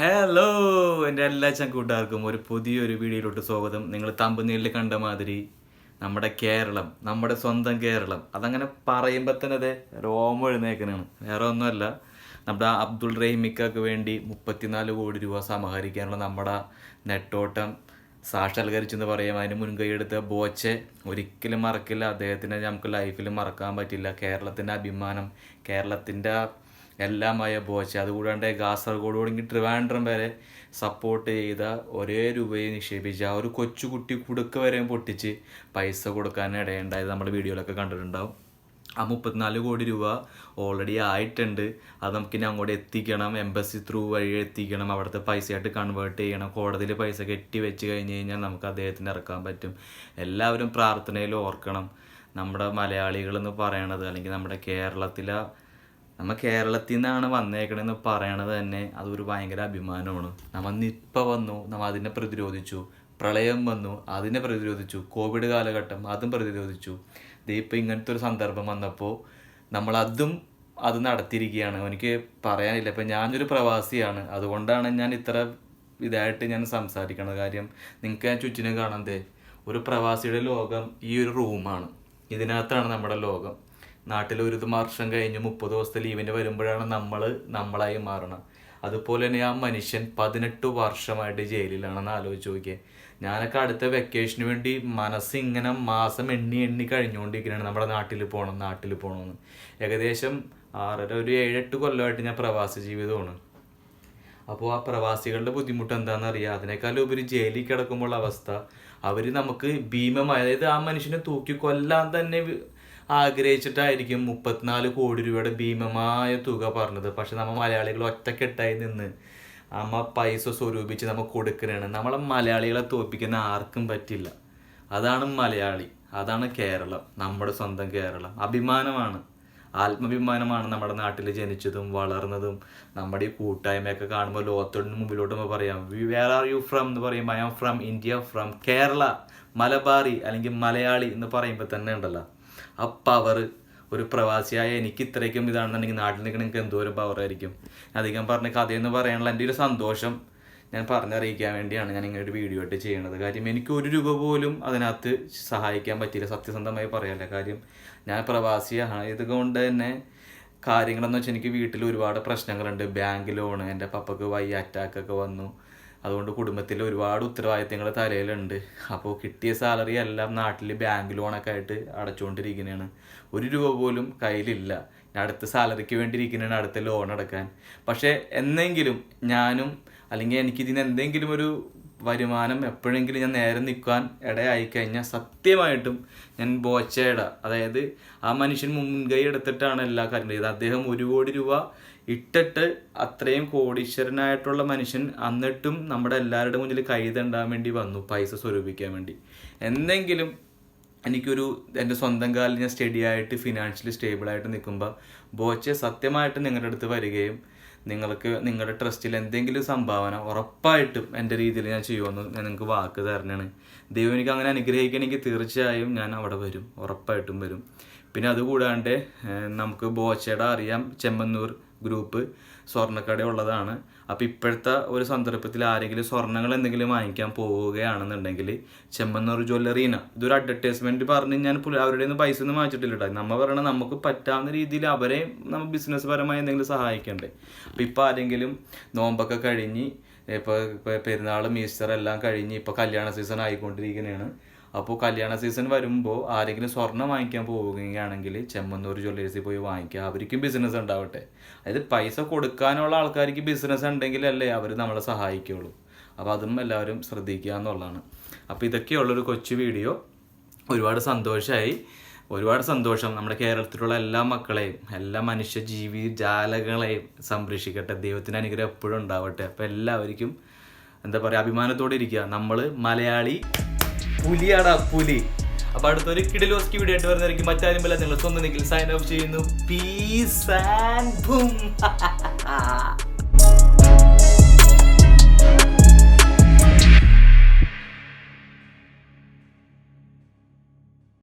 Hello എന്റെ എല്ലാ ചങ്കൂട്ടുകാർക്കും ഒരു പുതിയൊരു വീഡിയോയിലോട്ട് സ്വാഗതം. നിങ്ങൾ തമ്പുനീലിൽ കണ്ട മാതിരി നമ്മുടെ കേരളം നമ്മുടെ സ്വന്തം കേരളം. അതങ്ങനെ പറയുമ്പോൾ തന്നെ അതെ രോമം എഴുന്നേക്കനാണ് വേറെ ഒന്നുമല്ല. നമ്മുടെ അബ്ദുൾ റഹീമിക്കക്ക് വേണ്ടി മുപ്പത്തിനാല് കോടി രൂപ സമാഹരിക്കാനുള്ള നമ്മുടെ നെട്ടോട്ടം സാക്ഷാത്കരിച്ചെന്ന് പറയാം. അതിന് മുൻകൈ എടുത്ത ബോച്ചെ ഒരിക്കലും മറക്കില്ല. അദ്ദേഹത്തിനെ നമുക്ക് ലൈഫിൽ മറക്കാൻ പറ്റില്ല. കേരളത്തിന്റെ അഭിമാനം കേരളത്തിന്റെ എല്ലാമായ ബോച്ച അതുകൂടാണ്ട് കാസർഗോഡ് തുടങ്ങി ട്രിവാൻഡ്രം വരെ സപ്പോർട്ട് ചെയ്ത ഒരേ രൂപയെ നിക്ഷേപിച്ച് ആ ഒരു കൊച്ചുകുട്ടി കുടുക്ക വരെ പൊട്ടിച്ച് പൈസ കൊടുക്കാൻ ഇടയുണ്ടായത് നമ്മൾ വീഡിയോയിലൊക്കെ കണ്ടിട്ടുണ്ടാവും. ആ മുപ്പത്തിനാല് കോടി രൂപ ഓൾറെഡി ആയിട്ടുണ്ട്. അത് നമുക്കിനി അങ്ങോട്ട് എത്തിക്കണം. എംബസി ത്രൂ വഴി എത്തിക്കണം. അവിടുത്തെ പൈസയായിട്ട് കൺവേർട്ട് ചെയ്യണം. കോടതിയിൽ പൈസ കെട്ടി വെച്ച് കഴിഞ്ഞ് കഴിഞ്ഞാൽ നമുക്ക് അദ്ദേഹത്തിന് ഇറക്കാൻ പറ്റും. എല്ലാവരും പ്രാർത്ഥനയിൽ ഓർക്കണം. നമ്മുടെ മലയാളികൾ എന്ന് പറയണത് അല്ലെങ്കിൽ നമ്മുടെ കേരളത്തിലെ നമ്മ കേരളത്തിൽ നിന്നാണ് വന്നേക്കണെന്ന് പറയണത് തന്നെ അതൊരു ഭയങ്കര അഭിമാനമാണ്. നമ്മൾ നിപ്പ വന്നു നമ്മൾ അതിനെ പ്രതിരോധിച്ചു പ്രളയം വന്നു അതിനെ പ്രതിരോധിച്ചു കോവിഡ് കാലഘട്ടം അതും പ്രതിരോധിച്ചു. ഇതിപ്പോൾ ഇങ്ങനത്തെ ഒരു സന്ദർഭം വന്നപ്പോൾ നമ്മൾ അതും അത് നടത്തിയിരിക്കുകയാണ്. എനിക്ക് പറയാനില്ല. ഇപ്പം ഞാനൊരു പ്രവാസിയാണ്. അതുകൊണ്ടാണ് ഞാൻ ഇത്ര ഇതായിട്ട് ഞാൻ സംസാരിക്കണത് കാര്യം. നിങ്ങൾക്ക് ഞാൻ ചുറ്റിനും കാണാതെ ഒരു പ്രവാസിയുടെ ലോകം ഈ ഒരു റൂമാണ്. ഇതിനകത്താണ് നമ്മുടെ ലോകം. നാട്ടിൽ ഒരു വർഷം കഴിഞ്ഞ് മുപ്പത് ദിവസത്തെ ലീവിന് വരുമ്പോഴാണ് നമ്മൾ നമ്മളായി മാറണം. അതുപോലെ തന്നെ ആ മനുഷ്യൻ പതിനെട്ട് വർഷമായിട്ട് ജയിലിലാണെന്ന് ആലോചിച്ച് നോക്കിയേ. ഞാനൊക്കെ അടുത്ത വെക്കേഷന് വേണ്ടി മനസ്സ് ഇങ്ങനെ മാസം എണ്ണി എണ്ണി കഴിഞ്ഞുകൊണ്ടിരിക്കുകയാണ് നമ്മുടെ നാട്ടിൽ പോകണം നാട്ടിൽ പോകണമെന്ന് ഏകദേശം ആറര ഒരു ഏഴെട്ട് കൊല്ലമായിട്ട് ഞാൻ പ്രവാസി ജീവിതമാണ്. അപ്പോൾ ആ പ്രവാസികളുടെ ബുദ്ധിമുട്ട് എന്താണെന്ന് അറിയാം അതിനേക്കാൾ ഉപരി ജയിലിൽ കിടക്കുമ്പോൾ അവസ്ഥ. അവർ നമുക്ക് ഭീമമായ അതായത് ആ മനുഷ്യനെ തൂക്കി കൊല്ലാൻ തന്നെ ആഗ്രഹിച്ചിട്ടായിരിക്കും മുപ്പത്തിനാല് കോടി രൂപയുടെ ഭീമമായ തുക പറഞ്ഞത്. പക്ഷെ നമ്മൾ മലയാളികൾ ഒറ്റക്കെട്ടായി നിന്ന് അമ്മ പൈസ സ്വരൂപിച്ച് നമ്മൾ കൊടുക്കണതാണ് നമ്മളെ മലയാളികളെ തോൽപ്പിക്കുന്ന ആർക്കും പറ്റില്ല. അതാണ് മലയാളി. അതാണ് കേരളം. നമ്മുടെ സ്വന്തം കേരളം. അഭിമാനമാണ്. ആത്മാഭിമാനമാണ് നമ്മുടെ നാട്ടിൽ ജനിച്ചതും വളർന്നതും. നമ്മുടെ ഈ കൂട്ടായ്മയൊക്കെ കാണുമ്പോൾ ലോകത്തോടിന് മുമ്പിലോട്ട് നമ്മൾ പറയാം we where are you from എന്ന് പറയുമ്പോൾ I am from India from Kerala Malabari അല്ലെങ്കിൽ മലയാളി എന്ന് പറയുമ്പോൾ തന്നെ ഉണ്ടല്ലോ. ആ പവർ ഒരു പ്രവാസിയായ എനിക്ക് ഇത്രയ്ക്കും ഇതാണെന്നുണ്ടെങ്കിൽ നാട്ടിൽ നിൽക്കണ എനിക്ക് എന്തോരം പവർ ആയിരിക്കും. അധികം പറഞ്ഞ കഥയെന്ന് പറയാനുള്ള എന്റെ ഒരു സന്തോഷം ഞാൻ പറഞ്ഞറിയിക്കാൻ വേണ്ടിയാണ് ഞാൻ ഇങ്ങനെ ഒരു വീഡിയോ ആയിട്ട് ചെയ്യണത്. കാര്യം എനിക്ക് ഒരു രൂപ പോലും അതിനകത്ത് സഹായിക്കാൻ പറ്റിയില്ല. സത്യസന്ധമായി പറയാല്ല കാര്യം ഞാൻ പ്രവാസിയാണ് ഇതുകൊണ്ട് തന്നെ കാര്യങ്ങളെന്ന് വെച്ചാൽ എനിക്ക് വീട്ടിൽ ഒരുപാട് പ്രശ്നങ്ങളുണ്ട്. ബാങ്ക് ലോണ് എന്റെ പപ്പക്ക് വൈ അറ്റാക്കൊക്കെ വന്നു. അതുകൊണ്ട് കുടുംബത്തിൽ ഒരുപാട് ഉത്തരവാദിത്തങ്ങൾ തലയിലുണ്ട്. അപ്പോൾ കിട്ടിയ സാലറി എല്ലാം നാട്ടിൽ ബാങ്ക് ലോണൊക്കെ ആയിട്ട് അടച്ചുകൊണ്ടിരിക്കുന്നതാണ് ഒരു രൂപ പോലും കയ്യിലില്ല. അടുത്ത സാലറിക്ക് വേണ്ടി ഇരിക്കുന്നതാണ് അടുത്ത ലോൺ അടക്കാൻ. പക്ഷേ എന്നെങ്കിലും ഞാനും അല്ലെങ്കിൽ എനിക്ക് ഇതിന് എന്തെങ്കിലും ഒരു വരുമാനം എപ്പോഴെങ്കിലും ഞാൻ നേരെ നിൽക്കാൻ ഇടയായി കഴിഞ്ഞാൽ സത്യമായിട്ടും ഞാൻ ബോച്ചയുടെ അതായത് ആ മനുഷ്യൻ മുൻകൈ എടുത്തിട്ടാണ് എല്ലാ കാര്യങ്ങളും ചെയ്തത്. അദ്ദേഹം ഒരു കോടി രൂപ ഇട്ടിട്ട് അത്രയും കോടീശ്വരനായിട്ടുള്ള മനുഷ്യൻ എന്നിട്ടും നമ്മുടെ എല്ലാവരുടെ മുന്നിൽ കൈതണ്ടാൻ വേണ്ടി വന്നു പൈസ സ്വരൂപിക്കാൻ വേണ്ടി. എന്തെങ്കിലും എനിക്കൊരു എന്റെ സ്വന്തം കാലിൽ ഞാൻ സ്റ്റഡി ആയിട്ട് ഫിനാൻഷ്യലി സ്റ്റേബിളായിട്ട് നിൽക്കുമ്പോൾ ബോച്ചെ സത്യമായിട്ട് നിങ്ങളുടെ അടുത്ത് വരികയും നിങ്ങൾക്ക് നിങ്ങളുടെ ട്രസ്റ്റിൽ എന്തെങ്കിലും സംഭാവന ഉറപ്പായിട്ടും എന്റെ രീതിയിൽ ഞാൻ ചെയ്യുമെന്ന് ഞാൻ നിങ്ങൾക്ക് വാക്ക് തരണേ ദൈവം എനിക്ക് അങ്ങനെ അനുഗ്രഹിക്കണമെങ്കിൽ തീർച്ചയായും ഞാൻ അവിടെ വരും ഉറപ്പായിട്ടും വരും. പിന്നെ അതുകൂടാണ്ട് നമുക്ക് ബോച്ചയുടെ അറിയാം ചെമ്മന്നൂർ ഗ്രൂപ്പ് സ്വർണക്കട ഉള്ളതാണ്. അപ്പോൾ ഇപ്പോഴത്തെ ഒരു സന്ദർഭത്തിൽ ആരെങ്കിലും സ്വർണങ്ങൾ എന്തെങ്കിലും വാങ്ങിക്കാൻ പോവുകയാണെന്നുണ്ടെങ്കിൽ ചെമ്മന്നൂർ ജ്വല്ലറീന ഇതൊരു അഡ്വർടൈസ്മെന്റ് പറഞ്ഞ് ഞാൻ അവരുടെ നിന്ന് പൈസ ഒന്നും വാങ്ങിച്ചിട്ടില്ല കേട്ടോ നമ്മ പറയണത് നമുക്ക് പറ്റാവുന്ന രീതിയിൽ അവരെ നമ്മൾ ബിസിനസ് പരമായി എന്തെങ്കിലും സഹായിക്കണ്ടേ. അപ്പോൾ ഇപ്പോൾ ആരെങ്കിലും നോമ്പൊക്കെ കഴിഞ്ഞ് ഇപ്പോൾ പെരുന്നാളും ഈസ്റ്റർ എല്ലാം കഴിഞ്ഞ് ഇപ്പോൾ കല്യാണ സീസൺ ആയിക്കൊണ്ടിരിക്കുന്നതാണ് അപ്പോൾ കല്യാണ സീസൺ വരുമ്പോൾ ആരെങ്കിലും സ്വർണം വാങ്ങിക്കാൻ പോവുകയാണെങ്കിൽ ചെമ്മന്നൂർ ജ്വല്ലേഴ്സിൽ പോയി വാങ്ങിക്കുക. അവർക്കും ബിസിനസ് ഉണ്ടാവട്ടെ. അതായത് പൈസ കൊടുക്കാനുള്ള ആൾക്കാർക്ക് ബിസിനസ് ഉണ്ടെങ്കിലല്ലേ അവർ നമ്മളെ സഹായിക്കുള്ളൂ. അപ്പോൾ അതും എല്ലാവരും ശ്രദ്ധിക്കുക എന്നുള്ളതാണ്. അപ്പോൾ ഇതൊക്കെയുള്ളൊരു കൊച്ചു വീഡിയോ ഒരുപാട് സന്തോഷമായി ഒരുപാട് സന്തോഷം. നമ്മുടെ കേരളത്തിലുള്ള എല്ലാ മക്കളെയും എല്ലാ മനുഷ്യ ജീവി ജാലകളെയും സംരക്ഷിക്കട്ടെ. ദൈവത്തിന് അനുഗ്രഹം എപ്പോഴും ഉണ്ടാവട്ടെ. അപ്പോൾ എല്ലാവർക്കും എന്താ പറയുക അഭിമാനത്തോടെ ഇരിക്കുക. നമ്മൾ മലയാളി പുലിയാടാ പുലി. അപ്പൊ അടുത്തൊരു കിടിലോസ്കി വീഡിയോ ആയിട്ട് വരുന്നതായിരിക്കും. മറ്റാരും നിങ്ങൾ സ്വന്തം നിൽക്കിൽ സൈൻ ഓഫ് ചെയ്യുന്നു. Peace and boom